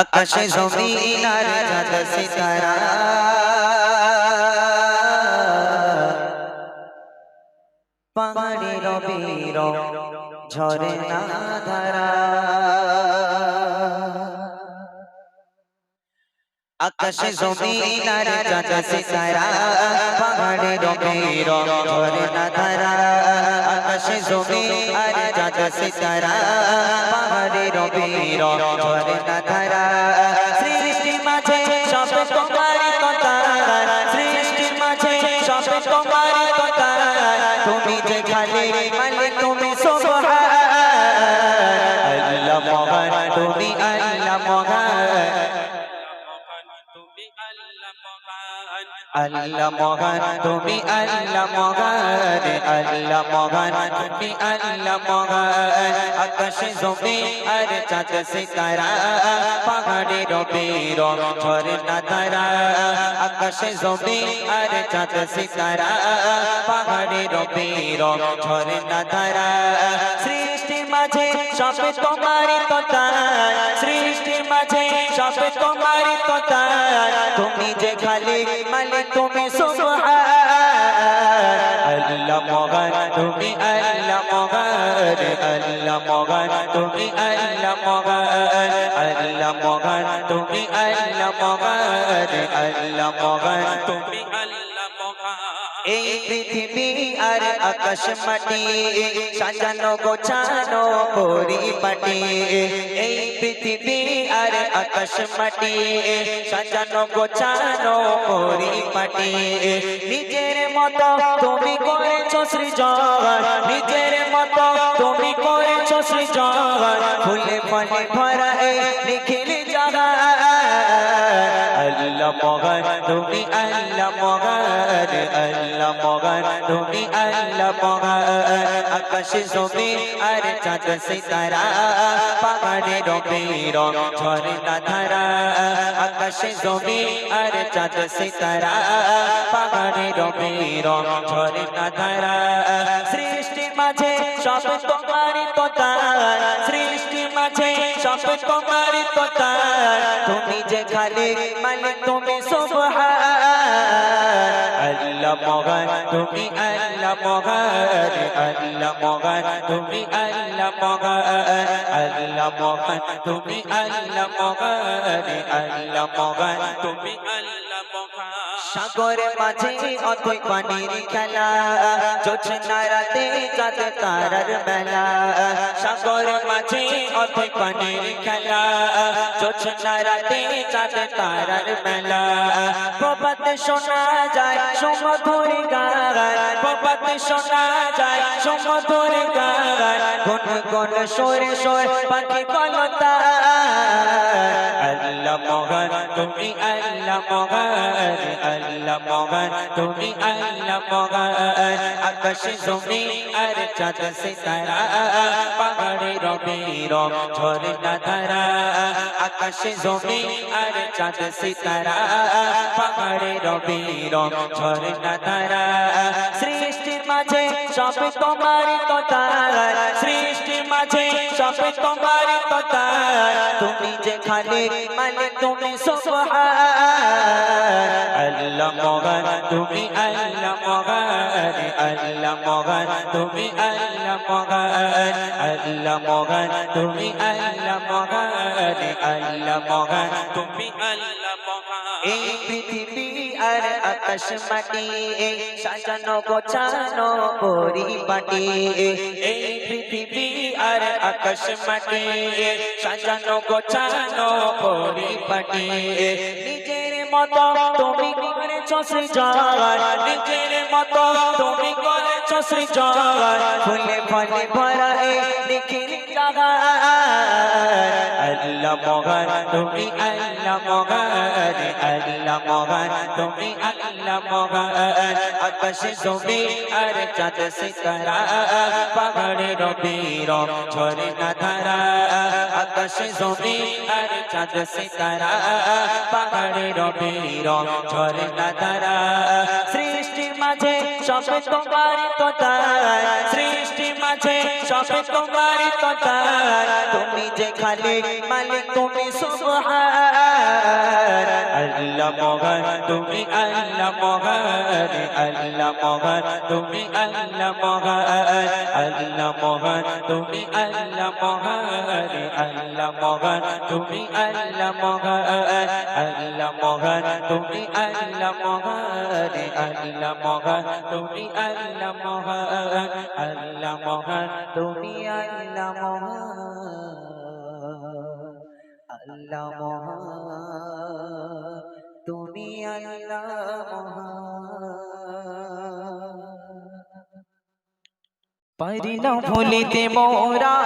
আকাশে জমিন আর চাঁদ সিতারা পাহাড়ে রবির ঝরে না ধারা। আকাশে জমিন আর চাঁদ সিতারা পাহাড়ে রবির ঝরে ধারা আকাশে জমিন আর চাঁদ সিতারা পাহাড়ে রবির ঝরে ধারা সৃষ্টি মাঝে সব তোমারই কথা সৃষ্টি মাঝে সব তোমারই কথা তুমি যে খালি মালিক তুমি সুবহান আল্লাহ মহান, তুমি আল্লাহ মহান আল্লাহ মহান, তুমি আল্লাহ মহান। আকাশে জমি আর চাঁদ সিতারা, পাহাড়ে রবির ঝরনা তারা। আকাশে জমি আর চাঁদ সিতারা, পাহাড়ে রবির ঝরনা তারা। সৃষ্টি মাঝে সব তোমারই কথা সৃষ্টি মাঝে সব তোমারই কথা। তুমি যে খালি মালিক, তুমি আল্লাহ মগান তুমি আল্লাহ মগান আল্লাহ মগান তুমি আল্লাহ মগান আল্লাহ মগান তুমি আল্লাহ মগান আল্লাহ মগান তুমি পৃথিবী আর আকাশ মাটি, সাজানো গোছানো পরিপাটি এই পৃথিবী আর আকাশ মাটি, সাজানো গোছানো পরিপাটি নিজের মতো তুমি করেছ সৃজন, নিজের মতো তুমি করেছ সৃজন। ফুলে ফলে ভরা নিখিল জাগা আল্লাহ মগান, তুমি আল্লাহ মগান আল্লাহ মগান তুমি আল্লাহ মগান আকাশে জমিন আর চাঁদ সিতারা, পাহাড়ে রবির ঝরে না ধারা। আকাশে জমিন আর চাঁদ সিতারা, পাহাড়ে রবির ঝরে না ধারা। সৃষ্টি মাঝে সব তোমারই কথা, সৃষ্টি মাঝে সব তোমারই কথা। তুমি যে খালি মানে তুমি সুবহান। আল্লাহ মগান তুমি আল্লাহ মগান আল্লাহ মগান তুমি আল্লাহ মগান আল্লাহ মগান তুমি আল্লাহ মগান আল্লাহ মগান তুমি আল্লাহ মগান সাগরে মাঝে অতই পানির খেলা জোছনা রাতে চাঁদ তারার মেলা সাগরে মাঝে অতই পানির খেলা জোছনা রাতে চাঁদ তারার মেলা প্রপাত শোনা যায়, সমধুর গান। প্রপাত শোনা যায়, সমধুর গান। কোন কোন সরে সর পাখি কলতা। আল্লাহ মগান তুমি আল্লাহ মগান আল্লাহ মগান তুমি আল্লাহ মগান আকাশে জমি আর চাঁদ সিতারা, পাহাড়ে রবির ঝরে না ধারা। আকাশে জমি আর চাঁদ সিতারা, পাহাড়ে রবির ঝরে না ধারা। সৃষ্টি মাঝে সব তোমারই কথা। সৃষ্টি মাঝে সব তোমারই কথা। তুমি যে খালি মানে তুমি আল্লাহ মগান, তুমি আল্লাহ মগান। আল্লাহ তুমি আল্লাহ মগান। আল্লাহ মগান, তুমি আল্লাহ মগান। আল্লাহ মগান, তুমি আল্লাহ এই পৃথিবী আর আকাশ মাটি সাজানো গোছানো পরিপাটি এই পৃথিবী আর আকাশ মাটি সাজানো গোছানো পরিপাটি নিজের মতো তুমি করেছ সৃজন নিজের মতো তুমি করেছ সৃজন ফুলে ফলে ভরা এই নিখিল আল্লাহ মগান, তুমি আল্লাহ মগান আল্লাহ মগান, তুমি আল্লাহ মগান। আকাশে জমি আর চাঁদ সিতারা, পাহাড়ে রবির ঝরে না ধারা। আকাশে জমি আর চাঁদ সিতারা, পাহাড়ে রবির ঝরে না ধারা। সৃষ্টি মাঝে সবে তোমারই তো তাই সৃষ্টি মাঝে সবে তোমারই তো তাই তুমি যে খালি মালিক, তুমি সুবহান। আল্লাহ মহান, তুমি আল্লাহ মহান আল্লাহ মহান, তুমি আল্লাহ মহান। আল্লাহ মহান, তুমি আল্লাহ মহান আল্লাহ মহান, তুমি আল্লাহ মহান। আল্লাহ মহান, তুমি আল্লাহ মহান আল্লাহ মহান। তুমি আল্লাহ মহান আল্লাহ মহান তুমি আল্লাহ মহান আল্লাহ মহান তুমি আল্লাহ। মহান পারি না ভুলিতে মোরা,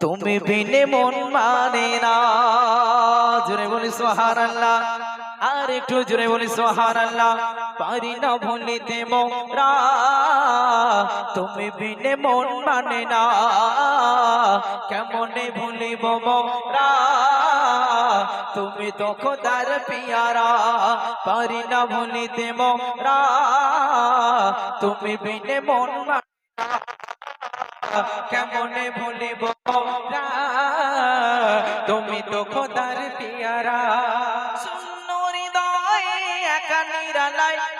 তুমি বিনে মন মানে না। জোরে বলি সোহার আল্লাহ আর একটু জোরে বলি সোহার আল্লাহ পারি না ভুলিতে মোরা, তুমি বিনে মন মানে না কেমনে ভুলিব মোরা, তুমি তো খোদার পিয়ারা পারি না ভুলিতে মোরা, তুমি বিনে মন মানে। কেমনে ভুলিব? তুমি তো খোদার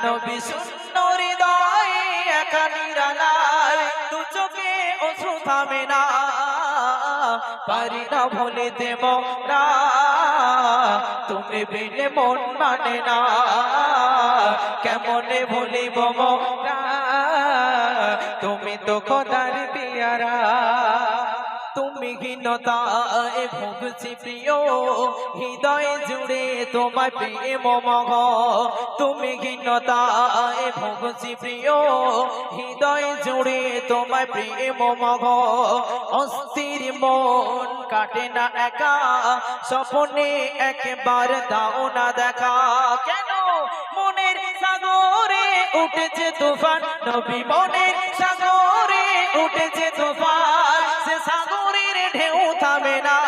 নবী শূন্য হৃদয় একা নিরালায় দু চোখে অশ্রু থামে না। পারি না ভুলিতে মোরা তুমি বিনে মন মানে না। কেমনে ভুলিব মোরা তুমি তো খোদার পিয়ারা। তুমি ভুগছি প্রিয়। হৃদয় জুড়ে তোমার প্রেম মগ তুমি ভুগছি প্রিয়। হৃদয় জুড়ে তোমার প্রেম মগ অস্থির মন কাটে না একা। স্বপ্নে একবার দাও না দেখা। কেন? মনের সাগরে উঠেছে তুফান। নবী মনের সাগরে উঠেছে তুফান। ঢেউ থামে না।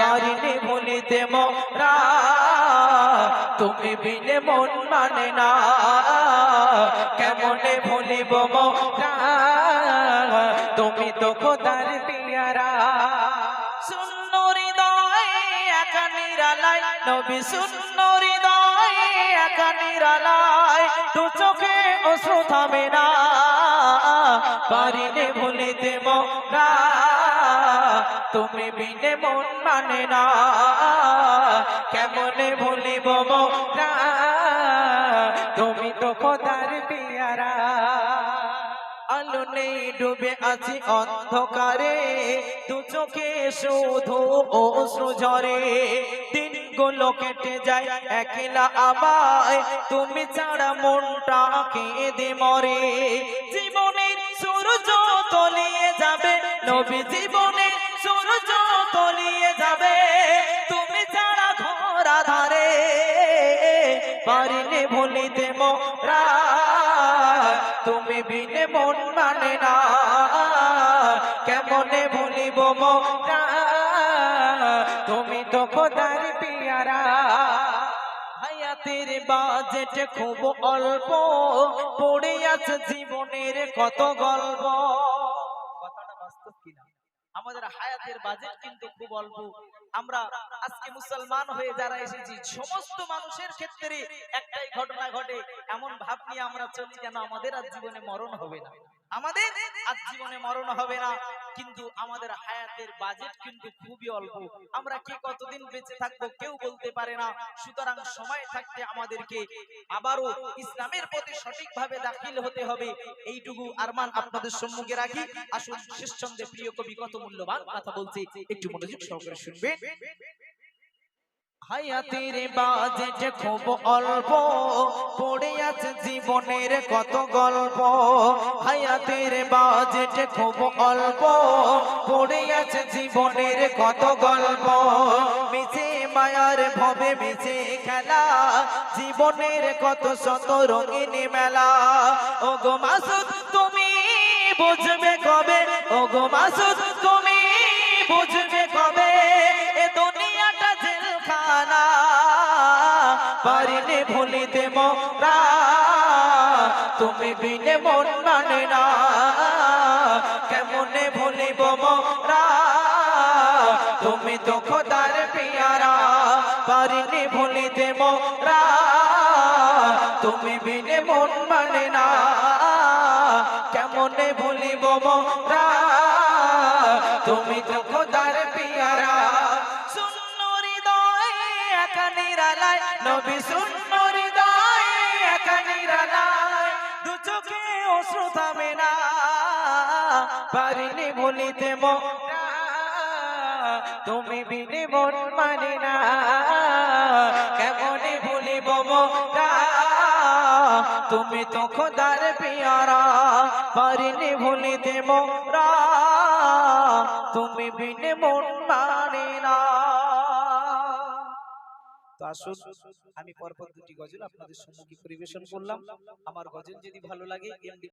কারিনে ভুলিতে মোরা, তুমি বিনে মন মানে না। কেমনে ভুলিব মোরা, তুমি তো খোদার পিয়ারা। শূন্য হৃদয় একা নিরালায়, নবী শূন্য হৃদয় একা নিরালায়, দু চোখে অশ্রু থামে না। পারিনে ভুলিতে মোরা তুমি বিনে মন মানে না। কেমনে ভুলিব মোরা তুমি তো খোদার পিয়ারা। আলো নেই, ডুবে আছি অন্ধকারে। দু চোখে শুধু অশ্রু ঝরে। দিনগুলো কেটে যায় একলা আমায়। তুমি ছাড়া মনটা কেঁদে মরে নবী জীবনের সূর্য তলিয়ে যাবে। তুমি ছাড়া ঘর আধারে, পারিনি ভুলিতে মোরা। তুমি বিনে মন মানে না, কেমনে ভুলিব মোরা তুমি তো খোদার পিয়ারা। হায়াতের বাজেট খুব অল্প, পড়ে আছে জীবনের কত গল্প। আমাদের হায়াতের বাজেট কিন্তু খুব অল্প। আমরা আজকে মুসলমান হয়ে যারা এসেছি, সমস্ত মানুষের ক্ষেত্রে একটাই ঘটনা ঘটে, এমন ভাব নিয়ে আমরা চলি কেন আমাদের আর জীবনে মরণ হবে না। আমাদের আজ জীবনে মরণ হবে না। কিন্তু আমাদের হায়াতের বাজেট কিন্তু খুবই অল্প। আমরা কে কতদিন বেঁচে থাকব কেউ বলতে পারে না। সুতরাং সময় থাকতে আমাদেরকে আবারও ইসলামের প্রতি সঠিকভাবে দাখিল হতে হবে। এইটুকু আরমান আপনাদের সম্মুখে রাখি। আসুন শেষ ছন্দে প্রিয় কবি কত মূল্যবান কথা বলছে। একটু মনোযোগ সহকারে শুনবেন। হায়াতের বাজেট খুব অল্প, পড়ে আছে জীবনের কত গল্প। হায়াতের বাজেট খুব অল্প, পড়ে আছে জীবনের কত গল্প। মিছে মায়ার ভবে মিছে খেলা, জীবনের কত শত রঙিন মেলা। ও গো তুমি বুঝবে কবে? ও গো তুমি বুঝবে পারিনি ভুলিতে মোরা তুমি বিনে মন মানে না। কেমনে ভুলিব মোরা তুমি তো খোদার পিয়ারা। পারিনি ভুলিতে মোরা তুমি বিনে মন মানে না। কেমনে ভুলিব মোরা তুমি তো খোদার নবী শূন্য হৃদয় একা নিরালায় দু চোখে অশ্রু থামে না পারিনি ভুলিতে মোরা তুমি বিনে মন মানে না। কেমনে ভুলিব মোরা তুমি তো খোদার পিয়ারা, পারিনি ভুলিতে মোরা তুমি বিনে মন মানে না। তো আসুন, আমি পরপর দুটি গজল আপনাদের সম্মুখে পরিবেশন করলাম। আমার গজল যদি ভালো লাগে, এমডি